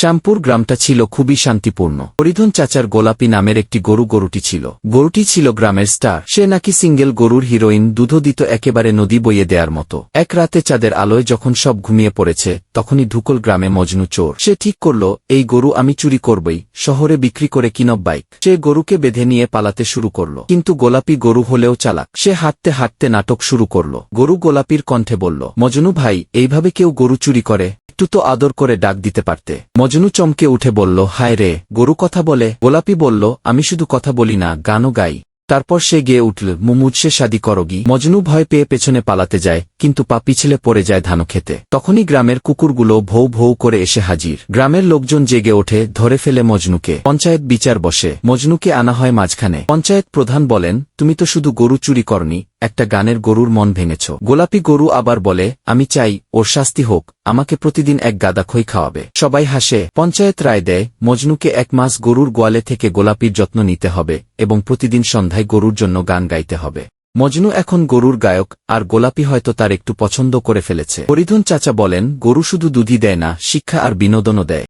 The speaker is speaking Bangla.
শ্যামপুর গ্রামটা ছিল খুবই শান্তিপূর্ণ। হরিধন চাচার গোলাপি নামের একটি গরু গরুটি ছিল। গরুটি ছিল গ্রামের স্টার। সে নাকি সিঙ্গেল গরুর হিরোইন দুধ দিত একেবারে নদী বইয়ে দেওয়ার মতো। এক রাতে চাঁদের আলোয় যখন সব ঘুমিয়ে পড়েছে, তখনই ঢুকল গ্রামে মজনু চোর। সে ঠিক করল, এই গরু আমি চুরি করবই, শহরে বিক্রি করে কিনব বাইক। সে গরুকে বেঁধে নিয়ে পালাতে শুরু করল। কিন্তু গোলাপি গরু হলেও চালাক। সে হাঁটতে হাঁটতে নাটক শুরু করল। গরু গোলাপির কণ্ঠে বলল, মজনু ভাই, এইভাবে কেউ গরু চুরি করে? একটু তো আদর করে ডাক দিতে পারতে। মজনু চমকে উঠে বলল, হায় রে, গরু কথা বলে? গোলাপি বলল, আমি শুধু কথা বলি না, গানও গাই। তারপর সে গেয়ে উঠল মুমুজসে শাদি করগি মজনু ভয় পেয়ে পেছনে পালাতে যায়, কিন্তু পা পিছলে পড়ে যায় ধানও খেতে তখনই গ্রামের কুকুরগুলো ভৌ ভৌ করে এসে হাজির। গ্রামের লোকজন জেগে ওঠে, ধরে ফেলে মজনুকে। পঞ্চায়েত বিচার বসে। মজনুকে আনা হয় মাঝখানে। পঞ্চায়েত প্রধান বলেন, তুমি তো শুধু গরু চুরি করনি একটা গানের গরুর মন ভেঙেছ। গোলাপি গরু আবার বলে, আমি চাই, ওর শাস্তি হোক, আমাকে প্রতিদিন এক গাদা খই খাওয়াবে। সবাই হাসে। পঞ্চায়েত রায় দেয়, মজনুকে এক মাস গরুর গোয়ালে থেকে গোলাপির যত্ন নিতে হবে এবং প্রতিদিন সন্ধ্যায় গরুর জন্য গান গাইতে হবে। মজনু এখন গরুর গায়ক, আর গোলাপি হয়তো তার একটু পছন্দ করে ফেলেছে। হরিধন চাচা বলেন, গরু শুধু দুধই দেয় না, শিক্ষা আর বিনোদনও দেয়।